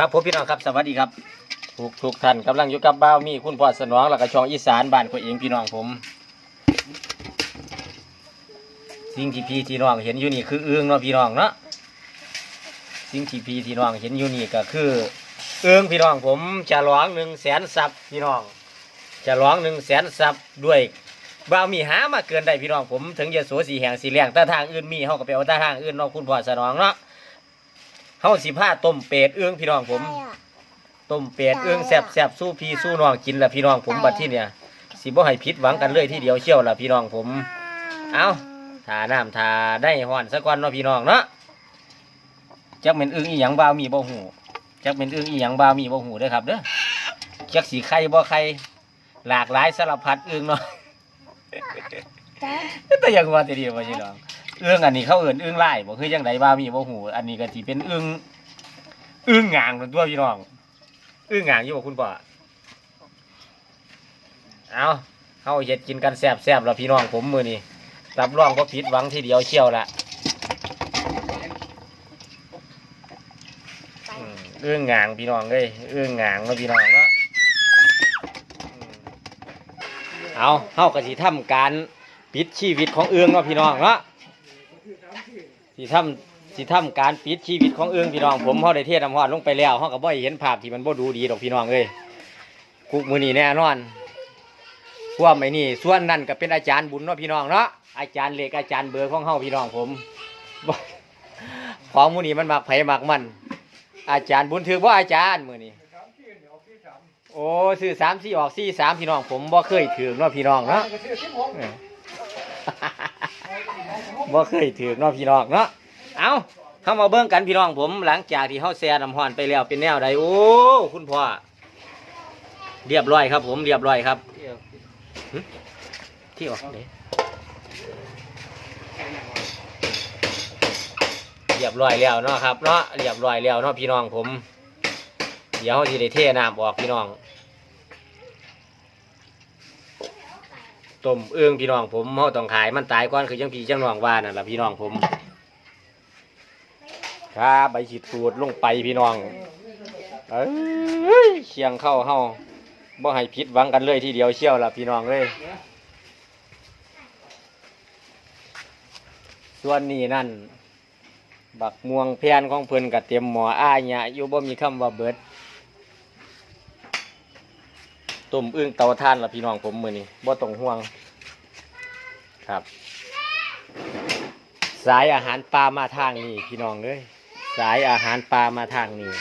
ครับผมพี่น้องครับสวัสดีครับทุกทุกท่านกำลังอยู่กับบ้าวมีคุณพ่อสนองแล้วก็ช่องอีสานบ้านคนเองพี่น้องผม สิ่งที่พี่ที่น้องเห็นอยู่นี่คือเอื้องเนาะพี่น้องเนาะสิ่งที่พี่ที่น้องเห็นอยู่นี่ก็คือเอื้องพี่น้องผมจะร้องหนึ่งแสนซับพี่น้อง จะร้องหนึ่งแสนซับด้วยบ้าวมีหามาเกินได้พี่น้องผมถึงจะโสสีแห่งสีแรงแต่ทางอื่นมีเขาก็ไปเอาแต่ทางอื่นเนาะคุณพ่อสนองเนาะ เขาสิผ้าต้มเป็ดเอื้องพี่น้องผม ต้มเป็ดเอื้องแซ่บแซ่บสู้พี่สู้น้องกินละพี่น้องผมบัดที่เนี่ยสิบ่ให้ผิดหวังกันเลยที่เดียวเชี่ยวละพี่น้องผม เอาทาน้ำทาได้ห่อนสักวันเนาะพี่น้องเนาะจักเป็นอึ้งอีหยังบ่าวมีบ่หูจักเป็นอึ้งอีหยังบ่าวมีบ่หูเด้อครับเด้อจักสีไข่บ่ไข่หลากหลายสารพัดอึ้งเนาะแต่อยังว่าแต่เดียวว่าพี่น้อง เอื้องอันนี้เขาเอิ้นเอึ้องไล่บ่คือจังไดบ่ามีบ่หูอันนี้ก็สิเป็นเอึ้องเอึ้องงางนั่นตัวพี่น้องเอึ้องหงางอยู่บ่คุณป่าเอาเข้าเฮ็ดกินกันแซ่บๆแล้วพี่น้องผมมือนี้รับรองก็ผิดหวังทีเดียวเชี่ยวละเอืมอึ้งหงางพี่น้องเอ้ยอึ้องหงางเนาะพี่น้องเนะอืมเอาเข้ากับสิทำการปิดชีวิตของเอื้องเนาะพี่น้องเนาะ สิทำสิทำการปิดชีวิตของเอื้องพี่น้องผมเขาได้เทศน้ำฮอดลงไปแล้วเขาก็บ่ให้เห็นภาพที่มันบ่ดูดีดอกพี่น้องเอ้ยกุกมือนี่แน่นอนพวกไม่นี่ส่วนนั่นก็เป็นอาจารย์บุญเนาะพี่น้องเนาะอาจารย์เล็กอาจารย์เบอร์ของเฮาพี่น้องผมบ่ของมือนี่มันมักไผมักมัน อาจารย์บุญถือว่าอาจารย์มือนี่โอ้ซื้อสามสี่ออกสี่สามพี่น้องผมบ่เคยถือเนาะพี่น้องเนาะเออ บ่เคยถือเนาะพี่น้องเนาะเอาเข้ามาเบิ่งกันพี่น้องผม หลังจากที่เฮาแซ่น้ำห้อนไปแล้วเป็นแนวใดโอ้คุณพ่อเรียบร้อยครับ ผมเรียบร้อยครับที่ออกเด้เรียบร้อยแล้วเนาะครับเนาะเรียบร้อยแล้วเนาะพี่น้องผม เดี๋ยวเฮาสิได้เทน้ำออกพี่น้อง ต้มเอื้องพี่น้องผมเฮาต้องขายมันตายก่อนคือจังพี่จังน้องว่านั่นล่ะพี่น้องผม ครับใบฉีดสูดลงไปพี่น้องเอ้ยเชียงเข้าเฮาบ่ให้ผิดหวังกันเลยทีเดียวเชี่ยวล่ะพี่น้องเลยส่วนนี้นั่น บักม่วงแพนของเพิ่นกับเตรียมหมออ้ายเนี่ยอยู่บ่มีคำว่าเบิด ต้มอึ้งเตาถ่านละพี่น้องผมมือนี้บ่ต้องห่วงครับ สายอาหารปลามาทางนี้พี่น้องเอ้ยสายอาหารปลามาทางนี้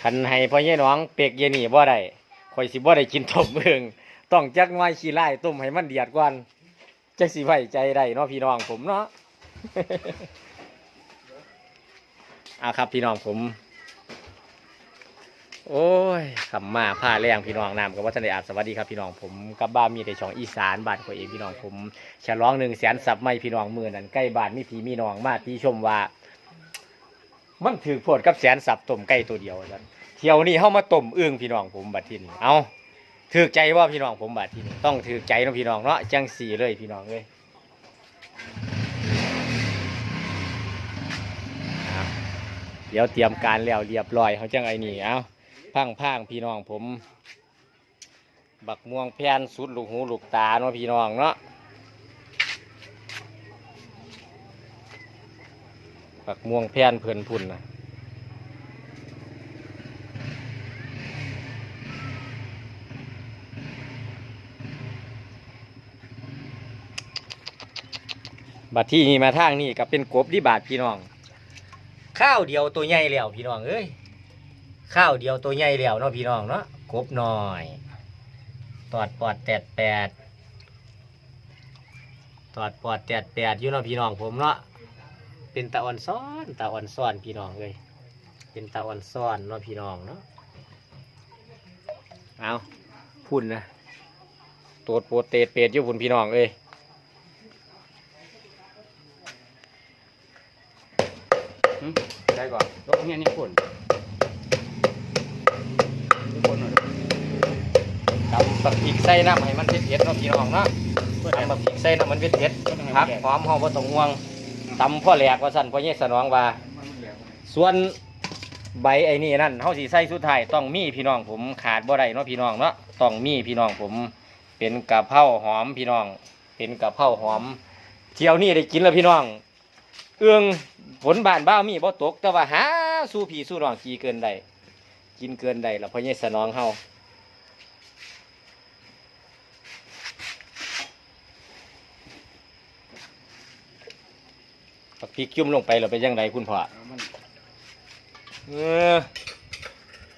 คันให้พ่อใหญ่น้องเป็กเยนี่บ่ได้ข่อยสิบ่ได้กินต้มเอิงต้องจักหน้อยขี้ไล่ต้มให้มันเดือดก่อนจักสิไว้ใจได้เนาะพี่น้องผมเนาะเอาครับพี่น้องผม โอ้ยขำมาผ้าแรงพี่น้องน้ำกับวัฒนได้อาบสวัสดีครับพี่น้องผมกับบ้านมีแต่ช่องอีสานบ้านของเองพี่น้องผมฉลองหนึ่งแสนสับไม่พี่น้องมือนั้นใกล้บ้านมีพีมีน้องมาที่ชมว่า มันถือโพดกับแสนสับต้มไก่ตัวเดียวกันเที่ยวนี้เข้ามาต้มเอื้องพี่น้องผมบัดทีนี้เอาถือใจว่าพี่น้องผมบัดทีนี้ต้องถือใจนะพี่น้องเนาะจังสี่เลยพี่น้องเลยเอาเดี๋ยวเตรียมการแล้วเรียบร้อยเขาจังไอ้นี่เอา พังพังพี่น้องผม บักม่วงแพนสุดลูกหูลูกตาเนาะพี่น้องเนาะบักม่วงแพนเพื่อนพุ่นนะบัดที่นี่มาทางนี่ก็เป็นกบที่บาทพี่น้อง ข้าวเดียวตัวใหญ่แล้วพี่น้องเอ้ย ข้าวเดียวตัวใหญ่แล้วเนาะพี่น้องเนาะกบหน่อยตอดปอดแตดแปดตอดปอดแตดแปดอยู่เนาะพี่น้องผมเนาะเป็นตาอ่อนซ้อนตาอ่อนซ้อนพี่น้องเลยเป็นตาอ่อนซ้อนเนาะพี่น้องเนาะเอาพุ่นนะตัวโปรเตดเป็ดอยู่พุ่นพี่น้องเอ้ยได้ก่อนรถเงี้ยนี่คน บักพริกใส่น้ำให้มันเผ็ดๆเนาะพี่น้องเนาะตำบักพริกใส่น้ำมันเผ็ดๆผักหอมหอมบ่ต้องห่วงตำพ่อแหลกว่าสั่นพ่อเยสนองว่า ส่วนใบไอ้นี่นั่นเฮาสิใส่สุดท้ายต้องมีพี่น้องผมขาดบ่ได้เนาะพี่น้องเนาะต้องมีพี่น้องผม เป็นกะเพราหอมพี่น้อง เป็นกะเพราหอมเที่ยวนี้ได้กินแล้วพี่น้อง เอื้องผลบานบ้าวมีบ่ตก แต่ว่าหาสู้พี่สู้น้องกีเกินได้กินเกินได้แล้วพ่อใหญ่สนองเฮา ปักพริกจุ่มลงไปแล้วเป็นยังไงคุณพ่อเอามันเออ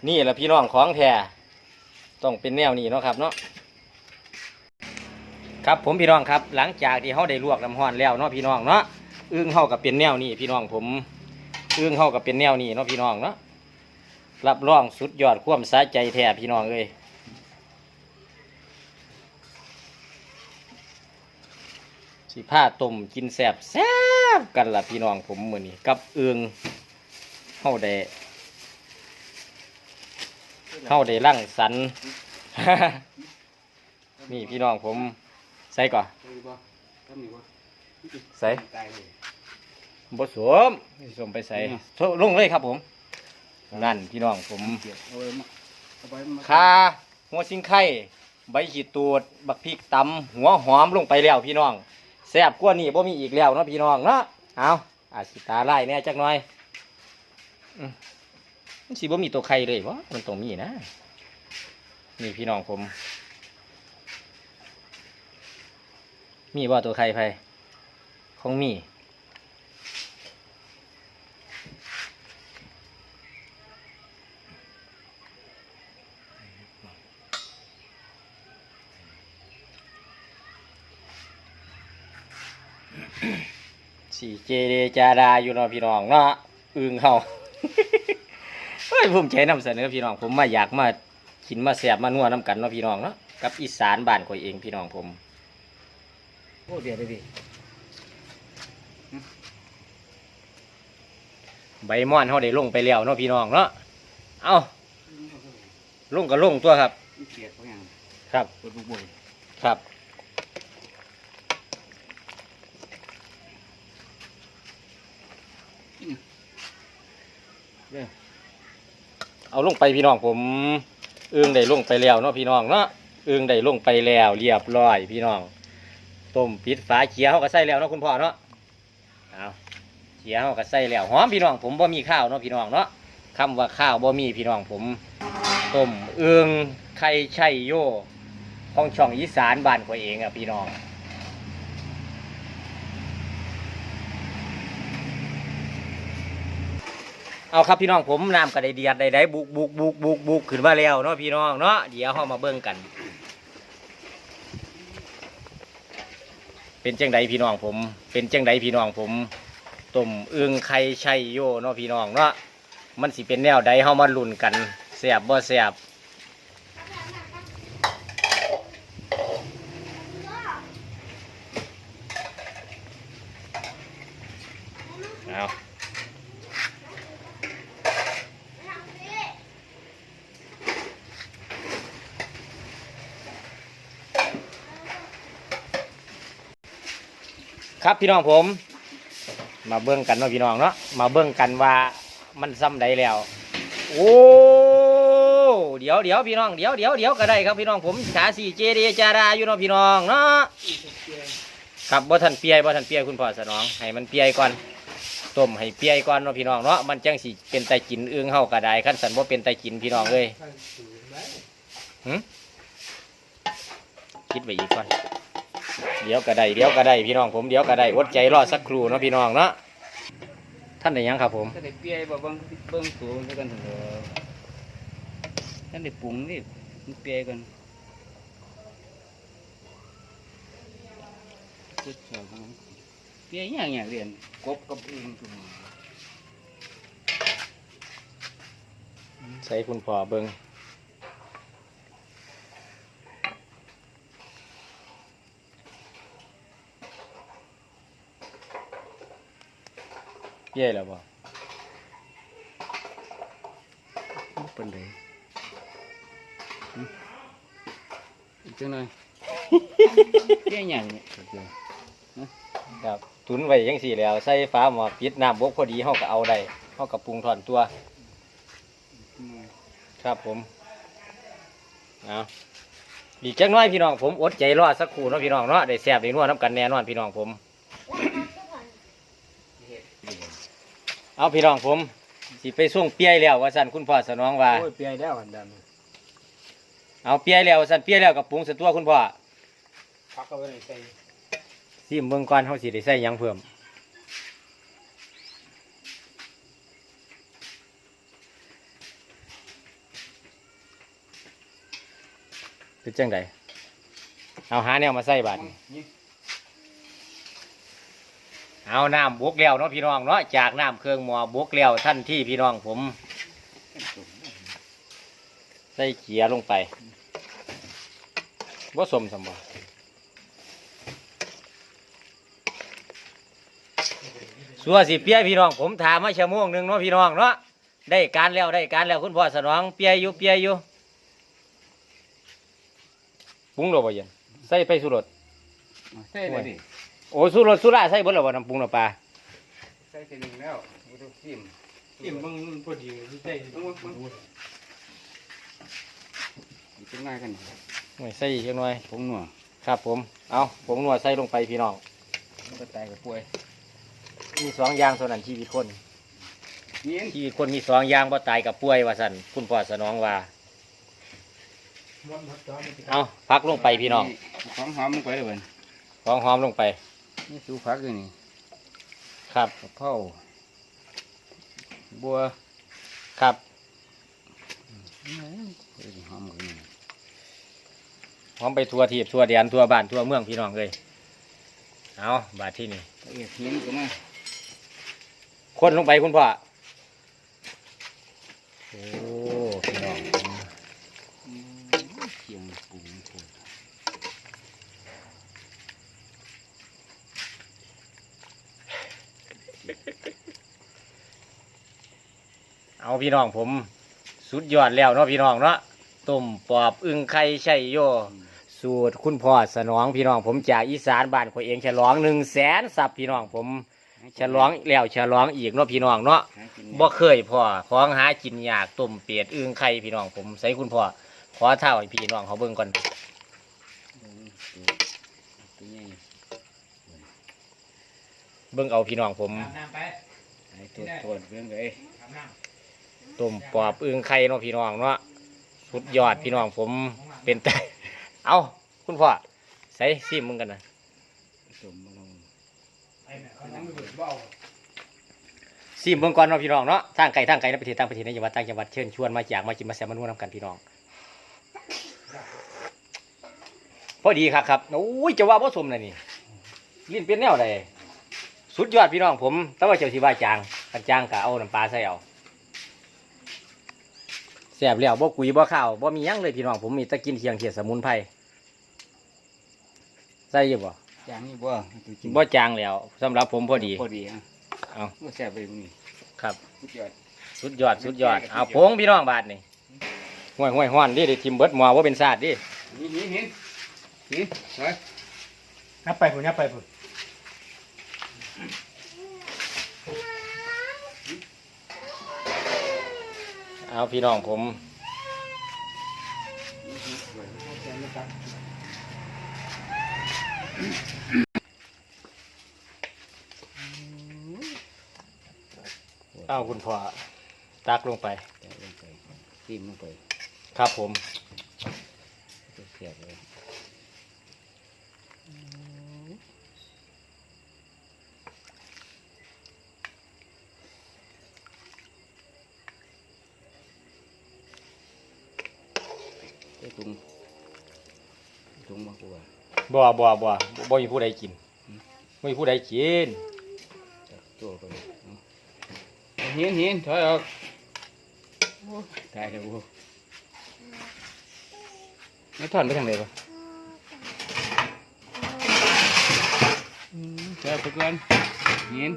นี่แหละพี่น้องของแท้ต้องเป็นแนวนี้เนาะครับเนาะครับผมพี่น้องครับ หลังจากที่เขาได้ลวกน้ำห้อนแล้วเนาะพี่น้องเนาะอึ้งเขากับเป็นแนวนี้พี่น้องผมอึ้งเขากับเป็นแนวนี้เนาะพี่น้องเนาะรับรองสุดยอดความสะใจแท้พี่น้องเลย สิผ้าต้มกินแสบแซบกันล่ะพี่น้องผมมือนี้กับอึ้งเข้าได้เข้าได้ร่างสรรค์นี่พี่น้องผมใส่ก่อนใส่บ่ทำนี่บ่ใส่ตายเลยบดสวมสวมไปใส่โถ่ลงเลยครับผม นั่นพี่น้องผมเกี่ยวเอาไว้มาเอาไว้มาคาหัวซิงไข่ใบขีดตูด บักพริกตำหัวหอมลงไปแล้วพี่น้อง แซ่บกว่านี่บ่มีอีกแล้วเนาะพี่น้องเนาะเอาอาสิตาไล่แน่จักหน่อยมันสิบ่มีตัวใครเลยวะมันต้องมีนะนี่พี่น้องผม มีบ่ตัวใครไผคงมี สีเจเดจาดาอยู่เนาะพี่น้องเนาะอึงเขาเฮ้ยผมใจนำเสนอพี่น้องผมมาอยากมากินมาแสบมานัวน้ำกันเนาะพี่น้องเนาะกับอีสานบ้านข่อยเองพี่น้องผมโอ้เดี๋ยวเดี๋ยวดิใบม่อนเขาได้ลงไปแล้วเนาะพี่น้องเนาะเอาลงก็ลงตัวครับมันเกลียดเขาอย่างครับเปิดบุกบุกครับ เอาลงไปพี่น้องผมเอื้องได้ลงไปแล้วเนาะพี่น้องเนาะเอื้องได้ลงไปแล้ว เรียบร้อย พี่น้องต้มปิดฝาเขียวเขาก็ใส่แล้วเนาะคุณพ่อเนาะเอาเขียวเขาก็ใส่แล้วหอมพี่น้องผมบ่มีข้าวเนาะพี่น้องเนาะคำว่าข้าวบ่มีพี่น้องผมต้มเอื้องไข่ไช่โยของช่องอีสานบ้านข่อยเองอะพี่น้อง เอาครับพี่น้องผมน้ำกระไดเดียดใดๆบุกบุกบุกบุกบุกขึ้นมาแล้วเนาะพี่น้องเนาะเดี๋ยวเรามาเบิ้งกัน เป็นเจ้งใดพี่น้องผม เป็นเจ้งใดพี่น้องผมต้มอึ่งไข่ไชัยโยเนาะพี่น้องเนาะมันสิเป็นแนวใดเฮามาลุ่นกันแซ่บบ่แซ่บ ครับพี่น้องผม มาเบิ่งกันเนาะพี่น้องเนาะมาเบิ่งกันว่ามันซ้ำใดแล้ว โอ้เดี๋ยวเดี๋ยวพี่น้องเดี๋ยวเดี๋ยวเดี๋ยวก็ได้ครับพี่น้องผมขาสี่เจเดจาราอยู่เนาะพี่น้องเนาะครับบ่ทันเปียบ่ทันเปียคุณพ่อสนองให้มันเปียก่อนต้มให้เปียก่อนเนาะพี่น้องเนาะมันจังสิเป็นไตกินเอื้องเฮาก็ได้คันสันบ่าเป็นไตกินพี่น้องเอ้ยหึคิดไว้อีกก่อน เดี๋ยวก็ได้เดี๋ยวก็ได้พี่น้องผมเดี๋ยวก็ได้อดใจรอสักครู่เนาะพี่น้องเนาะท่านได้หยังครับผมถ้าได้เปียบ่เบิ่งเบิ่งสูงซะกันเถอะท่านได้ปรุงนี่มันเปียกันจุดสองของมันเปียอย่างอย่างเรียนกบกับอึ่งตัวนี้ใส่คุณพ่อเบิง เย่แล้วบ่เป็นเลยอีกจังหน่อยเปียอย่างเนี่ยครับตุนไว้ยังสี่แล้ว ใส่ฟ้าหมอปิดน้ำบกพอดีเฮาก็เอาได้เฮาก็ปรุงถอนตัว ครับผมเอาอีกจักหน้อยพี่น้องผมอดใจรอสักครู่เนาะพี่น้องเนาะได้แซ่บได้นัวน้ำกันแน่นอนพี่น้องผม เอาพี่น้องผมสิไปส่งเปียแล้วว่าสั่นคุณพ่อสนองว่า โอ้ยเปียแล้วอันดเอาเปียแล้วว่าสั่นเปียแล้วกับปรุงสตัวคุณพ่อำพักเอาไว้ในใส่ซิมเบิ่งก่อนเฮาสิได้ใส่หยังเพิ่มเป็นจังไดเอาหาแนวมาใส่บาดนี้นี่ เอาน้ำบวกแล้วเนาะพี่น้องเนาะจากน้ำเครื่องหมอบวกแล้วท่านที่พี่น้องผมใส่เขียลงไปบ่สมสมบ่สัวสิเปียพี่น้องผมถามมาชั่วโมงหนึ่งเนาะพี่น้องเนาะได้การแล้วได้การแล้วคุณพ่อสนองเปียอยู่เปียอยู่ปรุงหรบ่เย็นใส่ไปสุรสใช่เลยดิ โอ้สุรสสุราใส่เบิดแล้วบ่น้ำปรุงน้ำปลาใส่ทีหนึ่งแล้วไม่ต้องจิ้มจิ้มมึงพอดีที่ใส่ต้องมึงมึงจิ้มง่ายกันไม่ใส่อีกจักหน่อยผงหนัวครับผม เอาผมนวดใส่ลงไปพี่น้องมันก็ตายกับป่วย มีสองอย่างเท่านั้นชีวิตคน นี่ชีวิตคนมีสองอย่างบ่ตายกับป่วยว่าสันคุณพ่อสนองว่าม้วนมัดจอมันสิเอาพักลงไปพี่น้อง ของหอมลงไปเลยเว้ยของหอมลงไป นี่สูผักอยู่นี่ครับกะเพราบัวครับเอ้ยหอมกันนี่หอมไปทั่วทีบทั่วแดนทั่วบ้านทั่วเมืองพี่น้องเลยเอาบาดที่นี่ละเอียดหินก็มาคนลงไปคุณพ่อโอ้พี่น้อง อืมเคียงปรุงโคตร เอาพี่น้องผมสุดยอดแล้วเนาะพี่น้องเนาะต้มปอบอึ่งไข่ไช่โย สูตรคุณพ่อสนองพี่น้องผมจากอีสานบ้านข่อยเองฉลองหนึ่งแสนสับพี่น้องผมฉลองแล้วฉลองอีกเนาะพี่น้องเนาะหากินบ่เคยพ่อของหากินยากต้มเป็ดอึ่งไข่พี่น้องผมใส่คุณพ่อขอเท่าให้พี่น้องเขาเบิ่งก่อนตัวใหญ่เบิ่งเอาพี่น้องผมอาบน้ำไปไอ้ตัวโทษเรื่องเลยอาบน้ ต้มปอบอึ่งไข่เนาะพี่น้องเนาะสุดยอดพี่น้องผมเป็นแต่ เอาคุณพ่อใส่ซิมมึงกันนะต้มมาลงำไปเนี่ยเขานั่งไปเบิดบ่เอาซิมเบิ่งก่อนเนาะพี่น้องเนาะทางไกลทางไกลในประเทศต่างประเทศในจังหวัดต่างจังหวัดเชิญชวนมาจากมากินมาแซมมานุ่นำกันพี่น้องพอดีครับครับโอ้ยจะว่าผสมเลยนี่ลิ้นเป็นแนวใดสุดยอดพี่น้องผม แต่ว่าเจ้าสิว่าจางกันจางกะเอาน้ำปลาใส่เอา แซ่บแล้วบ่กุยบ่ข้าวบ่มีหยังเลยพี่น้องผมมีแตะกินเคียงเขียดสมุนไพรใส่อยู่บ่จางนี่บ่ตัวจริงบ่จางแล้วสำหรับผมพอดี พอดีอะเอาก็แซ่บไปตรงนี้ครับ สุดยอด สุดยอดสุดยอดเอาโพงพี่น้องบาทนี่ห่วยห่วยห้อนดิได้ทิมเบิดหมอว่าเป็นศาสตร์ดินี่นี่นี่นี่ไปนับไปผมนับไปผม เอาพี่น้องผม เอาคุณพ่อตักลงไปใส่ลงไปจิ้มลงไป ครับผม ก็แซ่บเลย ไอ้ถุงถุงมากกว่าบ่บ่บ่บ่มีผู้ใดกินบ่มีผู้ใดกินตัวไปเห็นเห็นถอยออกโอ้ตายแล้วโว้ไม่ถอนไปทางไหนปะถอยไปก่อนเห็น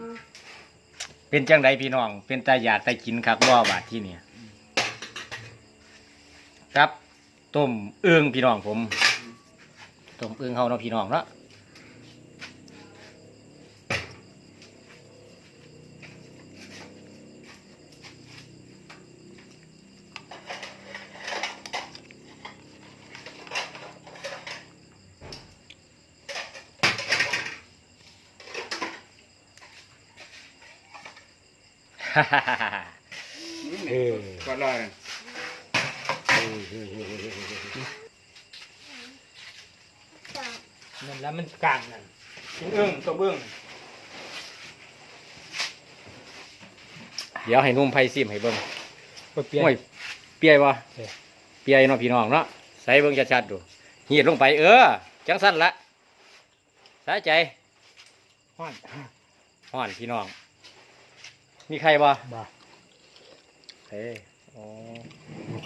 เป็นจังไดพี่น้อง เป็นตาอยากตากินคักบ่บาดที่เนี่ย ต้มเอื้องพี่น้องผมต้มเอื้องเฮาเนาะพี่น้องเนาะเออก็ได้เออ แล้วมันกลางนั่นเป็นเอื้องตัวเบื้องเดี๋ยวให้นุ่มไผ่ซิมให้เบิ่งก็เปลี่ยน โอ้ยเปียบ่เปีย เปียเนาะพี่น้องเนาะใส่เบิ่งชัดๆดูเหียดลงไปเออจังสั้นละสาใจห้อนห่อนพี่น้อง มีใครบ่บ่าเอ้ยอ๋อ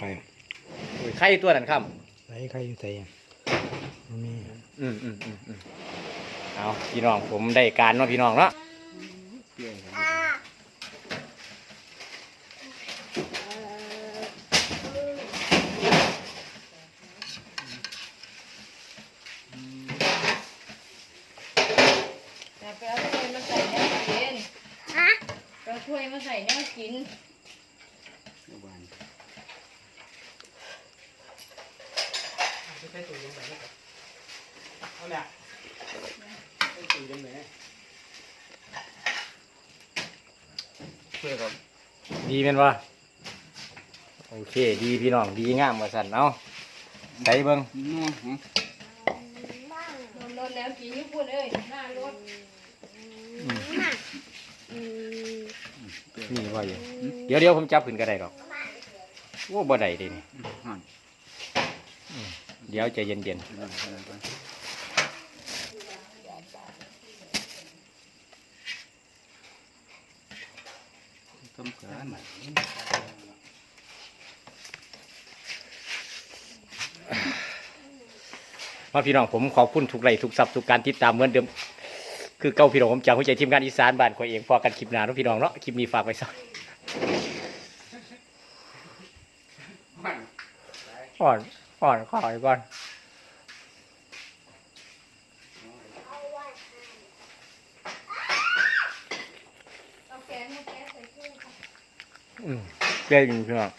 ใครโอ้ยใครตัวนั้นครับใครใครอยู่ใส่มีอืม อืมอืมอืมเอาพี่น้องผมได้การเนาะพี่น้องเนาะ เปรี้ยวครับ แต่ไปเอาถ้วยมาใส่แนวกินไปเอาถ้วยมาใส่แนวกิน เดี๋ยวหวาน ใส่ตัวยังไงเอาเนี่ยใส่ตัวยังไง เพื่อครับ ดีเป็นบ่โอเค ดีพี่น้องดีงามว่าสั่นเอาใส่เบิ่งนัวหอมนอนนอนแล้วกินญี่ปุ่นเอ้ยหน้ารถนี่ว่าอยู่เดี๋ยวเดี๋ยวผมจับขึ้นก็ได้หรอกโอ้บ่ได้เดินี่ห่อนเดี๋ยวใจเย็นเดี๋ยวหวานเดี๋ยวหวานต้มขาหน่อยๆมาพี่น้องผมขอบคุณทุกไลทุกซับทุกการติดตามเหมือนเดิมคือเก้าพี่น้องผมจากหัวใจทีมงานอีสานบ้านข่อยเองพอกันคลิปหน้าเนาะพี่น้องเนาะคลิปนี้ฝากไว้สักห่อนก่อนก่อนขอก่อนแกงให้แกงใส่ถ้วยค่ะ อืมเกล้งพี่น้อง